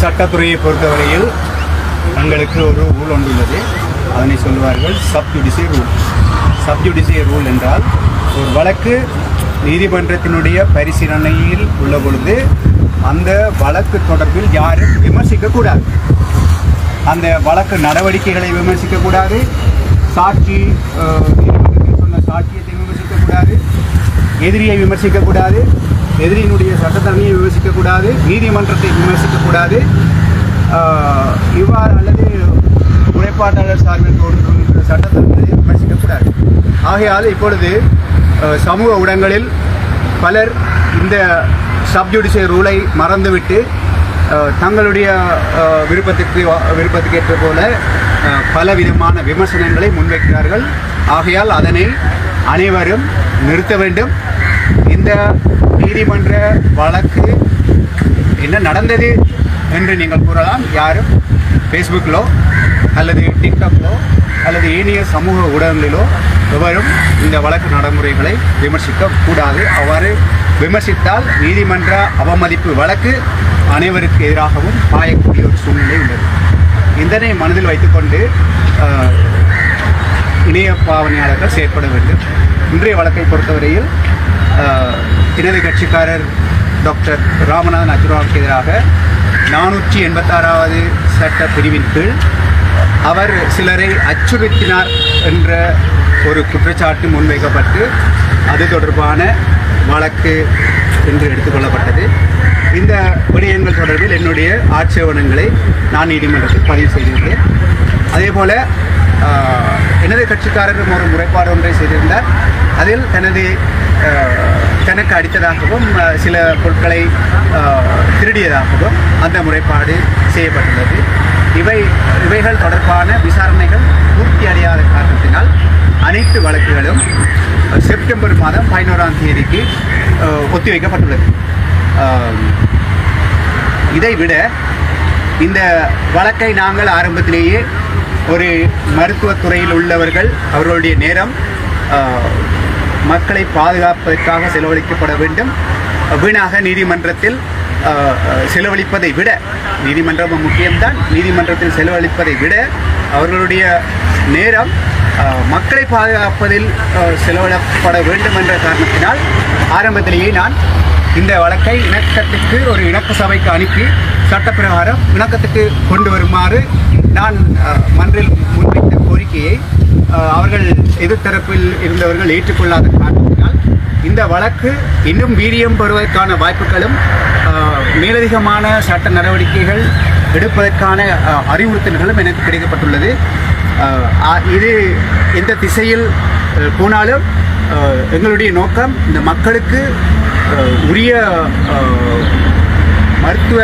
சட்டத்துறையை பொறுத்தவரையில் எங்களுக்கு ஒரு ரூல் ஒன்று உள்ளது. அதனை சொல்வார்கள் சப்ஜுடிசியல் ரூல் சப்ஜுடிசியல் ரூல் என்றால் ஒரு வழக்கு நீதிமன்றத்தினுடைய பரிசீலனையில் உள்ள பொழுது அந்த வழக்கு தொடர்பில் யாரும் விமர்சிக்கக்கூடாது. அந்த வழக்கு நடவடிக்கைகளை விமர்சிக்கக்கூடாது. சாட்சி அஹ், நீதிமன்றத்தில் சொன்ன சாட்சியத்தை விமர்சிக்கக்கூடாது எதிரியை விமர்சிக்கக்கூடாது எதிரியினுடைய சட்டத்தரணியை விமர்சிக்கக்கூடாது நீதிமன்றத்தை விமர்சிக்கக்கூடாது. இவ்வாறு அல்லது உழைப்பாட்டாளர் சார்பில் தோன்றும் சட்டத்தரணியை விமர்சிக்கக்கூடாது. ஆகையால் இப்பொழுது சமூக ஊடகங்களில் பலர் இந்த சப்ஜுடிஷியல் ரூலை மறந்துவிட்டு தங்களுடைய விருப்பத்திற்கு விருப்பத்துக்கு விருப்பத்துக்கு ஏற்ற போல பல விதமான விமர்சனங்களை முன்வைக்கிறார்கள். ஆகையால் அதனை அனைவரும் நிறுத்த வேண்டும். இந்த நீதிமன்ற வழக்கு என்ன நடந்தது என்று நீங்கள் கூறலாம். யாரும் ஃபேஸ்புக்கிலோ அல்லது டிக்டாக்லோ அல்லது ஏனைய சமூக ஊடகங்களிலோ எவரும் இந்த வழக்கு நடைமுறைகளை விமர்சிக்க கூடாது அவ்வாறு விமர்சித்தால் நீதிமன்ற அவமதிப்பு வழக்கு அனைவருக்கு எதிராகவும் பாயக்கூடிய ஒரு சூழ்நிலை உள்ளது. இதனை மனதில் வைத்துக்கொண்டு இணைய பாவனையாளர்கள் செயற்பட வேண்டும். இன்றைய வழக்கை பொறுத்தவரையில் அஹ், எனது கட்சிக்காரர் டாக்டர் ராமநாதன் அச்சுராவுக்கு எதிராக நானூற்றி எண்பத்தாறாவது சட்ட பிரிவின் கீழ் அவர் சிலரை அச்சுறுத்தினார் என்ற ஒரு குற்றச்சாட்டு முன்வைக்கப்பட்டு அது தொடர்பான வழக்கு என்று எடுத்துக்கொள்ளப்பட்டது. இந்த விடயங்கள் தொடர்பில் என்னுடைய ஆட்சேபணங்களை நான் நீதிமன்றத்தில் பதிவு செய்திருந்தேன் அதே போல எனது கட்சிக்காரரும் ஒரு முறைப்பாடு ஒன்றை செய்திருந்தார். அதில் தனது தனக்கு அடித்ததாகவும் சில பொருட்களை திருடியதாகவும் அந்த முறைப்பாடு செய்யப்பட்டுள்ளது. இவை இவைகள் தொடர்பான விசாரணைகள் பூர்த்தி அடையாத காரணத்தினால் அனைத்து வழக்குகளும் செப்டம்பர் மாதம் பதினோராம் தேதிக்கு ஒத்திவைக்கப்பட்டுள்ளது. இதை விட இந்த வழக்கை நாங்கள் ஆரம்பத்திலேயே ஒரு மருத்துவத்துறையில் உள்ளவர்கள் அவர்களுடைய நேரம் மக்களை பாதுகாப்பதற்காக செலவழிக்கப்பட வேண்டும். வீணாக நீதிமன்றத்தில் செலவழிப்பதை விட நீதிமன்றமும் முக்கியம்தான். நீதிமன்றத்தில் செலவழிப்பதை விட அவர்களுடைய நேரம் மக்களை பாதுகாப்பதில் செலவிடப்பட வேண்டும் என்ற காரணத்தினால் ஆரம்பத்திலேயே நான் இந்த வழக்கை இணக்கத்துக்கு ஒரு இணக்க சபைக்கு அனுப்பி சட்டப்பிரகாரம் இணக்கத்துக்கு கொண்டு வருமாறு நான் மன்றில் முன்வைத்த கோரிக்கையை அவர்கள் எதிர்த்தரப்பில் இருந்தவர்கள் ஏற்றுக்கொள்ளாத காரணத்தினால் இந்த வழக்கு இன்னும் வீரியம் பெறுவதற்கான வாய்ப்புகளும் மேலதிகமான சட்ட நடவடிக்கைகள் எடுப்பதற்கான அறிவுறுத்தல்களும் எனக்கு கிடைக்கப்பட்டுள்ளது. இது எந்த திசையில் போனாலும் எங்களுடைய நோக்கம் இந்த மக்களுக்கு உரிய மருத்துவ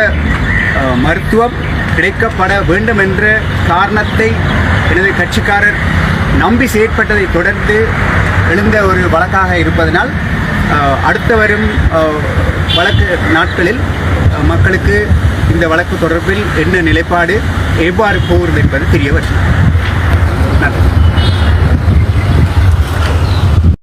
மருத்துவம் கிடைக்கப்பட வேண்டும் என்ற காரணத்தை எனது கட்சிக்காரர் நம்பி செயற்பட்டதை தொடர்ந்து எழுந்த ஒரு வழக்காக இருப்பதனால் அடுத்து வரும் வழக்கு நாட்களில் மக்களுக்கு இந்த வழக்கு தொடர்பில் என்ன நிலைப்பாடு எவ்வாறு போகிறது என்பது தெரிய வரும் நன்றி.